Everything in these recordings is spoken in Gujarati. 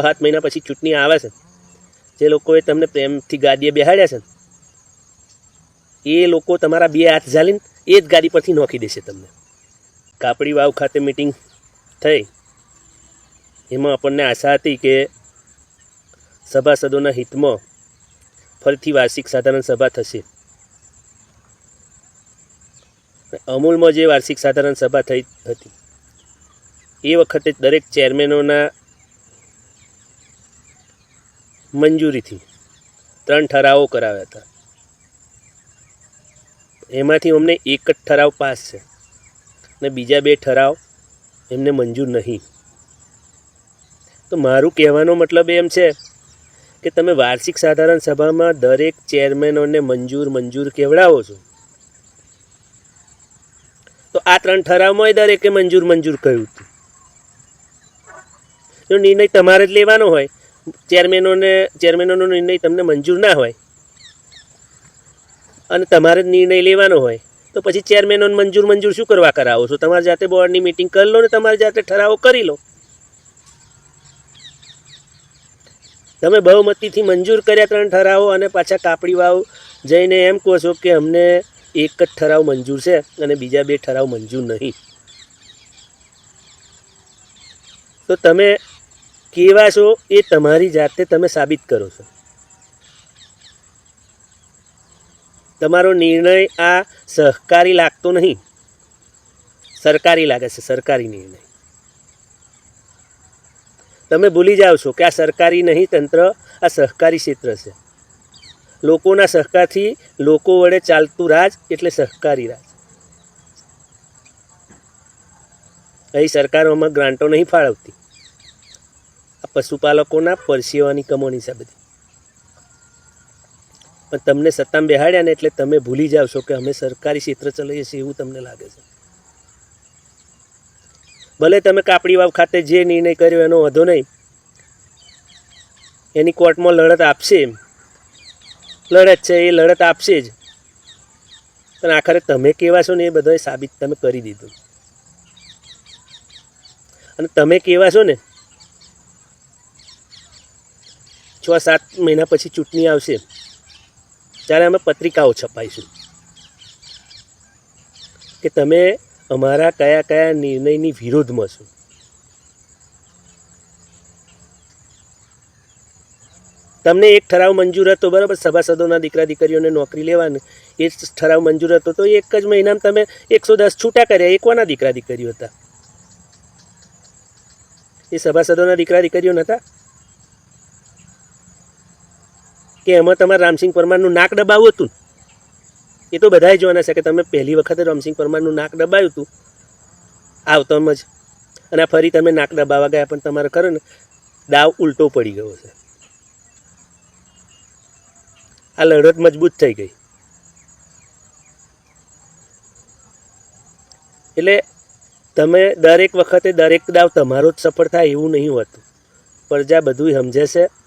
સાત મહિના પછી ચૂંટણી આવે છે, જે લોકોએ તમને પ્રેમથી ગાડીએ બેહાડ્યા છે, એ લોકો તમારા બે હાથ ઝાલીને એ જ ગાડી પરથી નોખી દેશે તમને. કાપડી વાવ ખાતે મિટિંગ થઈ. એમાં આપણને આશા હતી કે સભાસદોના હિતમાં ફરીથી વાર્ષિક સાધારણ સભા થશે. અમૂલમાં જે વાર્ષિક સાધારણ સભા થઈ હતી, એ વખતે દરેક ચેરમેનોના મંજૂરીથી ત્રણ ઠરાવો કરાવ્યા હતા. એમાંથી અમને એક જ ઠરાવ પાસ છે અને બીજા બે ઠરાવ એમને મંજૂર નહીં. તો મારું કહેવાનો મતલબ એમ છે કે તમે વાર્ષિક સાધારણ સભામાં દરેક ચેરમેનોને મંજૂર મંજૂર કેવડાવો છો? તો આ ત્રણ ઠરાવમાં દરેકે મંજૂર મંજૂર કહ્યું હતું. જો નિર્ણય તમારે જ લેવાનો હોય ચેરમેનોને ચેરમેનોનો નિર્ણય તમને મંજૂર ના હોય અને તમારે નિર્ણય લેવાનો હોય, તો પછી ચેરમેનોને મંજૂર મંજૂર શું કરવા કરાવો છો? તમારી જાતે બોર્ડની મિટિંગ કરી લો ને તમારી જાતે ઠરાવો કરી લો. તમે બહુમતીથી મંજૂર કર્યા ત્રણ ઠરાવો અને પાછા કાપડી વાવ જઈને એમ કહો છો કે અમને એક જ ઠરાવ મંજૂર છે અને બીજા બે ઠરાવ મંજૂર નહીં. તો તમે કેવા છો એ તમારી જાતે તમે સાબિત કરો છો. તમારો નિર્ણય આ સહકારી લાગતો નહીં. સરકારી લાગે છે, સરકારી નિર્ણય. તમે ભૂલી જાઓ છો કે આ સરકારી નહીં, તંત્ર આ સહકારી ક્ષેત્ર છે. લોકોના સહકારથી લોકો વડે ચાલતું રાજ એટલે સહકારી રાજ. અહીં સરકારોમાં ગ્રાન્ટો નહીં ફાળવતી. પશુપાલકોના પરસેવાની કમોણી છે બધી. પણ તમને સત્તામાં બેહાડ્યા ને એટલે તમે ભૂલી જાવ છો કે અમે સરકારી ક્ષેત્ર ચલાવીએ છીએ એવું તમને લાગે છે. ભલે તમે કાપડી વાવ ખાતે જે નિર્ણય કર્યો એનો વધો નહીં. એની કોર્ટમાં લડત આપશે લડત છે, એ લડત આપશે જ. પણ આખરે તમે કેવા છો ને એ બધાએ સાબિત તમે કરી દીધું. અને તમે કેવા છો ને છ સાત મહિના પછી ચૂંટણી આવશે, ત્યારે અમે પત્રિકાઓ છપાઈશું. કે તમે અમારા કયા કયા નિર્ણયની વિરોધમાં છો? તમને એક ઠરાવ મંજૂર હતો, બરાબર? સભાસદોના દીકરા દીકરીઓને નોકરી લેવાની. એ ઠરાવ મંજૂર હતો, તો એક જ મહિનામાં તમે એકસો દસ છૂટા કર્યા, એ કોના દીકરા દીકરીઓ હતા? એ સભાસદોના દીકરા દીકરીઓ નહોતા કે એમાં તમારે રામસિંહ પરમારનું નાક દબાવ્યું હતું? એ તો બધાય જોવાના છે કે તમે પહેલી વખતે રામસિંહ પરમારનું નાક દબાવ્યું હતું. આવતમ જ. અને ફરી તમે નાક દબાવવા ગયા પણ તમારે ખરો ને, દાવ ઉલટો પડી ગયો છે. આ લડત મજબૂત થઈ ગઈ. એટલે તમે દરેક વખતે દરેક દાવ તમારો જ સફળ થાય એવું નહીં હોતું. પ્રજા બધું સમજે છે.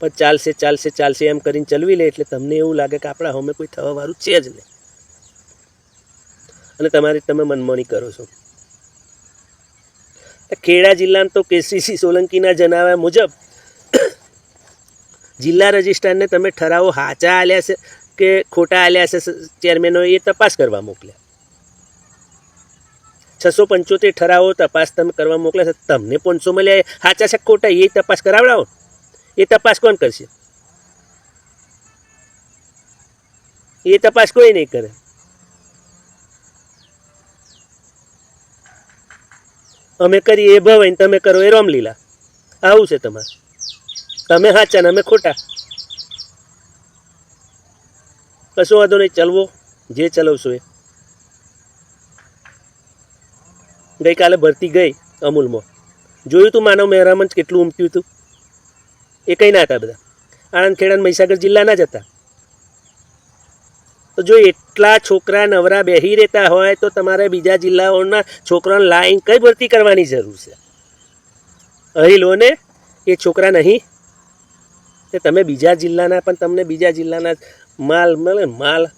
પણ ચાલશે ચાલશે ચાલશે એમ કરીને ચલવી લે એટલે તમને એવું લાગે કે આપણા હોમે કોઈ થવાવાળું છે જ નહીં. અને તમારી તમે મનમોણી કરો છો. ખેડા જિલ્લામાં તો કેસીસી સોલંકીના જણાવ્યા મુજબ જિલ્લા રજિસ્ટ્રારને તમે ઠરાવો હાચા આલ્યા છે કે ખોટા આલ્યા છે ચેરમેનો એ તપાસ કરવા મોકલ્યા. છસો પંચોતેર ઠરાવો તપાસ તમે કરવા મોકલ્યા છે. તમને પાંચસો મળ્યા હાચા છે ખોટા એ તપાસ કરાવડાવો. એ તપાસ કોણ કરશે? એ તપાસ કોઈ નહીં કરે. અમે કરીએ એ ભવાઈ તમે કરો એ રોમલીલા. આવું છે તમારે. તમે હાચા ને અમે ખોટા. કશો વાંધો નહીં, ચલવો. જે ચલાવશો એ. ગઈકાલે ભરતી ગઈ અમૂલમાં. જોયું તું માનવ મહેરામણ કેટલું ઉમટ્યું હતું એ કંઈ ના હતા બધા. આણંદ ખેડા મહીસાગર જિલ્લાના જ હતા. તો જો એટલા છોકરા નવરા બેહી રહેતા હોય તો તમારે બીજા જિલ્લાઓના છોકરાને લાઈન કઈ ભરતી કરવાની જરૂર છે? અહીં લો ને, એ છોકરા નહીં. તે તમે બીજા જિલ્લાના, પણ તમને બીજા જિલ્લાના માલ મળે? માલ?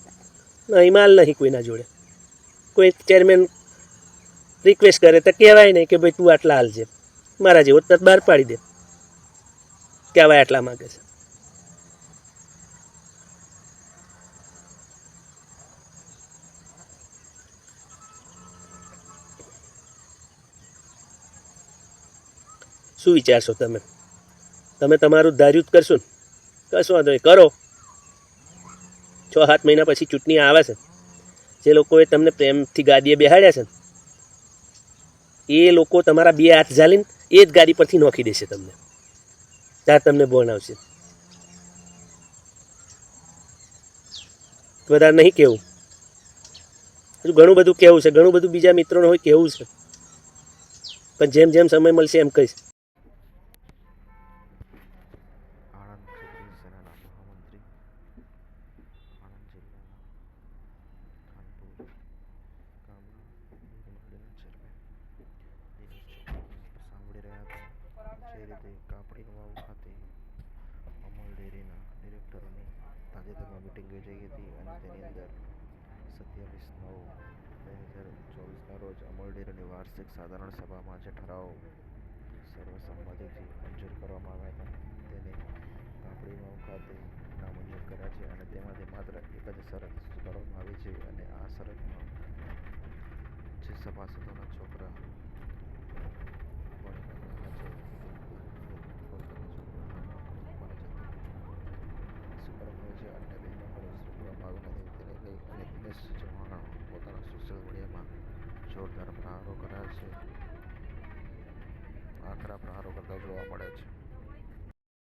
નહીં માલ નહીં કોઈના જોડે. કોઈ ચેરમેન રિક્વેસ્ટ કરે તો કહેવાય નહીં કે ભાઈ તું આટલા હાલ છે. મારા જેવો તરત બહાર પાડી દે. કે એટલા માગે છે. શું વિચારશો તમે? તમે તમારું ધાર્યું જ કરશો ને? કશો વાંધો નહીં, કરો. છ સાત મહિના પછી ચૂંટણી આવે છે. જે લોકોએ તમને પ્રેમથી ગાદીએ બેહાડ્યા છે એ લોકો તમારા બે હાથ ઝાલીને એ જ ગાડી પરથી નોખી દેશે તમને. ત્યાં તમને બોન આવશે. વધારે નહીં કેવું. હજુ ઘણું બધું કહેવું છે, ઘણું બધું બીજા મિત્રોને હોય કહેવું છે. પણ જેમ જેમ સમય મળશે એમ કહીશ. કાપડી ક્ષત્રિય ડિરેક્ટરોની તાજેતરમાં મિટિંગ યોજાઈ હતી અને તેની અંદર સત્યાવીસ નવ બે હજાર ચોવીસના રોજ અમૂલ ડેરીની વાર્ષિક સાધારણ સભામાં જે ઠરાવ સર્વસંમતિથી મંજૂર કરવામાં આવ્યા હતા, તેને કાપડીમાં ખાતે નામંજૂર કર્યા છે અને તેમાંથી માત્ર એક જ શરત કરવામાં આવી છે અને આ શરતમાં જે સભાસદોના છોકરા পড়ে আছে